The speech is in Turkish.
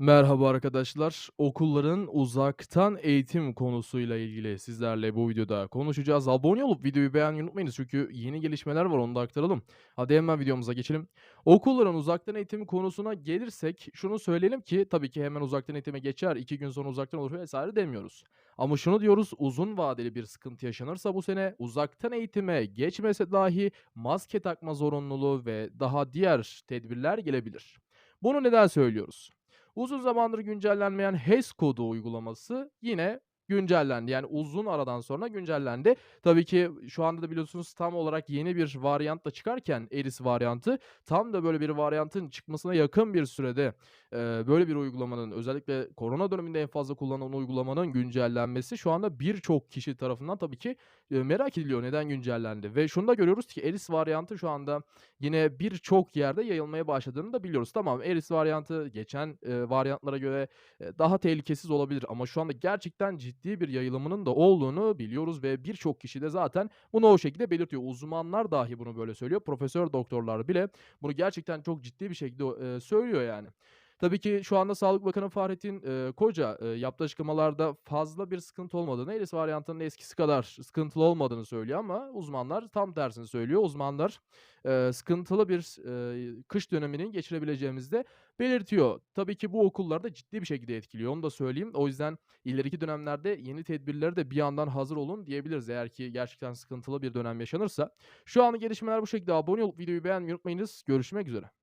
Merhaba arkadaşlar. Okulların uzaktan eğitim konusuyla ilgili sizlerle bu videoda konuşacağız. Abone olup videoyu beğenmeyi unutmayınız çünkü yeni gelişmeler var onu da aktaralım. Hadi hemen videomuza geçelim. Okulların uzaktan eğitimi konusuna gelirsek şunu söyleyelim ki tabii ki hemen uzaktan eğitime geçer, 2 gün sonra uzaktan olur vesaire demiyoruz. Ama şunu diyoruz uzun vadeli bir sıkıntı yaşanırsa bu sene uzaktan eğitime geçmese dahi maske takma zorunluluğu ve daha diğer tedbirler gelebilir. Bunu neden söylüyoruz? Uzun zamandır güncellenmeyen HES kodu uygulaması yine güncellendi. Yani uzun aradan sonra güncellendi. Tabii ki şu anda da biliyorsunuz tam olarak yeni bir varyant da çıkarken Eris varyantı tam da böyle bir varyantın çıkmasına yakın bir sürede eee, böyle bir uygulamanın özellikle korona döneminde en fazla kullanılan uygulamanın güncellenmesi şu anda birçok kişi tarafından tabii ki eee, merak ediliyor neden güncellendi. Ve şunu da görüyoruz ki Eris varyantı şu anda yine birçok yerde yayılmaya başladığını da biliyoruz. Tamam Eris varyantı geçen eee, varyantlara göre eee, daha tehlikesiz olabilir ama şu anda gerçekten ciddi bir yayılımının da olduğunu biliyoruz ve birçok kişi de zaten bunu o şekilde belirtiyor. Uzmanlar dahi bunu böyle söylüyor. Profesör doktorlar bile bunu gerçekten çok ciddi bir şekilde söylüyor yani. Tabii ki şu anda Sağlık Bakanı Fahrettin eee, Koca eee, yaptığı açıklamalarda fazla bir sıkıntı olmadığını, Eris varyantının eskisi kadar sıkıntılı olmadığını söylüyor ama uzmanlar tam tersini söylüyor. Uzmanlar eee, sıkıntılı bir eee, kış döneminin geçirebileceğimizi de belirtiyor. Tabii ki bu okulları da ciddi bir şekilde etkiliyor. Onu da söyleyeyim. O yüzden ileriki dönemlerde yeni tedbirlere de bir yandan hazır olun diyebiliriz. Eğer ki gerçekten sıkıntılı bir dönem yaşanırsa. Şu anlık gelişmeler bu şekilde. Abone olup videoyu beğenmeyi unutmayınız. Görüşmek üzere.